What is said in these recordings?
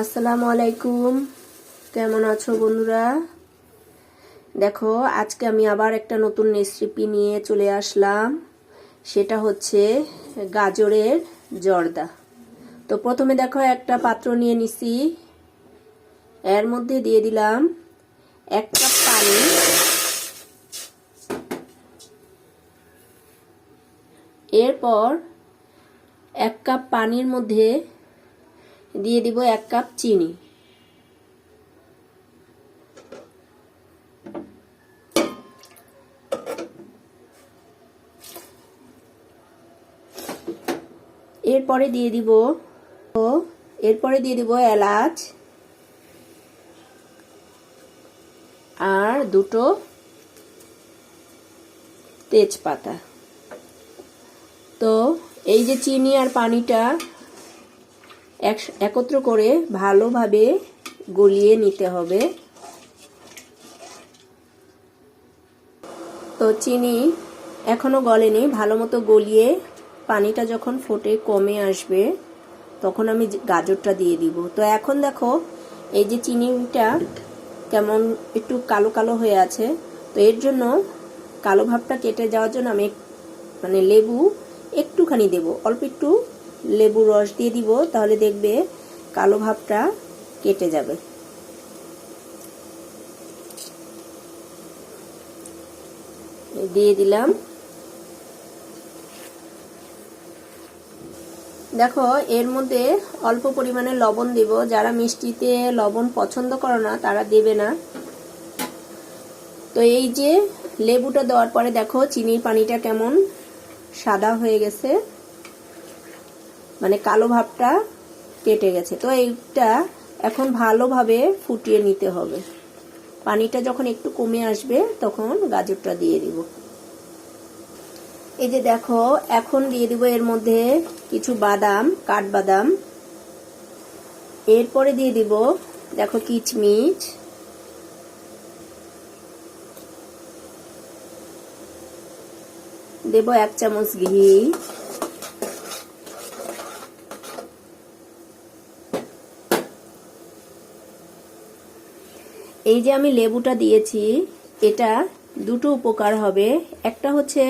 আসসালামু আলাইকুম। কেমন আছো বন্ধুরা? দেখো, আজকে আমি আবার একটা নতুন রেসিপি নিয়ে চলে আসলাম। সেটা হচ্ছে গাজরের জর্দা। তো প্রথমে দেখো, একটা পাত্র নিয়ে নিছি। এর মধ্যে দিয়ে দিলাম এক কাপ পানি। এরপর এক কাপ পানির মধ্যে দিয়ে দিব এক কাপ চিনি। এরপরে দিয়ে দিব, এরপরে দিয়ে দিব এলাচ আর দুটো তেজপাতা। তো এই যে চিনি আর পানিটা একত্র করে ভালোভাবে গলিয়ে নিতে হবে। তো চিনি এখনও গলেনি ভালো মতো গলিয়ে পানিটা যখন ফোটে কমে আসবে, তখন আমি গাজরটা দিয়ে দিব। তো এখন দেখো, এই যে চিনিটা কেমন একটু কালো কালো হয়ে আছে, তো এর জন্য কালো ভাবটা কেটে যাওয়ার জন্য আমি মানে লেবু একটুখানি দেব, অল্প একটু লেবু রস দিয়ে দিব, তাহলে দেখবে কালো ভাবটা কেটে যাবে। দিয়ে দিলাম। দেখো, এর মধ্যে অল্প পরিমাণে লবণ দেব। যারা মিষ্টিতে লবণ পছন্দ করে না, তারা দেবে না। তো এই যে লেবুটা দেওয়ার পরে দেখো, চিনির পানিটা কেমন সাদা হয়ে গেছে। মানে কালো ভাবটা কেটে গেছে। তো এইটা এখন ভালোভাবে ফুটিয়ে নিতে হবে। পানিটা যখন একটু কমে আসবে, তখন গাজরটা দিয়ে দিব। এই যে দেখো, এখন দিয়ে দিব এর মধ্যে কিছু বাদাম, কাঠবাদাম। এরপরে দিয়ে দিব, দেখো কিচমিচ। দেব এক চামচ ঘি। এই যে আমি লেবুটা দিয়েছি, এটা দুটো উপকার হবে। একটা হচ্ছে,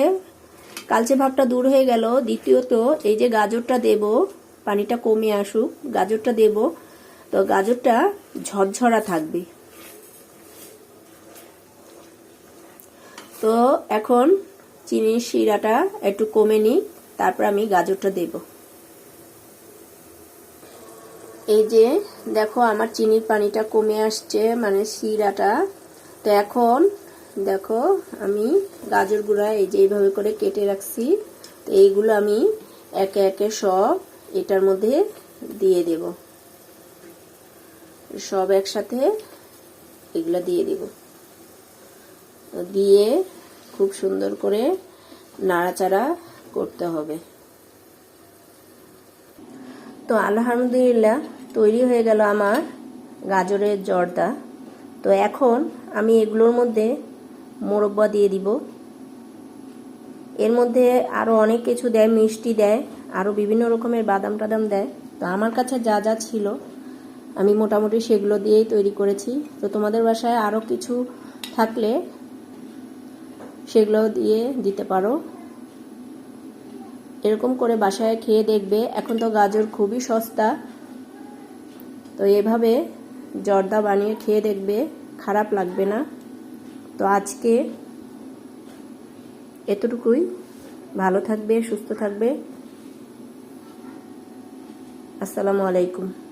কালচে ভাবটা দূর হয়ে গেল। দ্বিতীয়ত, এই যে গাজরটা দেব, পানিটা কমে আসুক, গাজরটা দেব, তো গাজরটা ঝরঝরা থাকবে। তো এখন চিনির শিরাটা একটু কমে নিই তারপর আমি গাজরটা দেব। এই যে, দেখো আমার চিনির পানিটা কমে আসছে মানে শিরাটা। তো এখন, দেখো, আমি গাজর গুঁড়া এই যে এইভাবে করে কেটে রাখছি। তো এইগুলো আমি একে একে সব এটার মধ্যে দিয়ে দেব। সব একসাথে এগুলো দিয়ে দেব। দিয়ে খুব সুন্দর করে নাড়াচাড়া করতে হবে। তো আলহামদুলিল্লাহ, তৈরি হয়ে গেল আমার গাজরের জর্দা। তো এখন আমি এগুলোর মধ্যে মোরব্বা দিয়ে দিব। এর মধ্যে আরও অনেক কিছু দেয়, মিষ্টি দেয় আরও বিভিন্ন রকমের বাদাম টাদাম দেয়। তো আমার কাছে যা যা ছিল, আমি মোটামুটি সেগুলো দিয়েই তৈরি করেছি। তো তোমাদের বাসায় আরও কিছু থাকলে সেগুলো দিয়ে দিতে পারো। এরকম করে বাসায় খেয়ে দেখবে। এখন তো গাজর খুবই সস্তা। তো এভাবে জর্দা বানিয়ে খেয়ে দেখবে, খারাপ লাগবে না। তো আজকে এতটুকুই। ভালো থাকবে, সুস্থ থাকবে। আসসালামু আলাইকুম।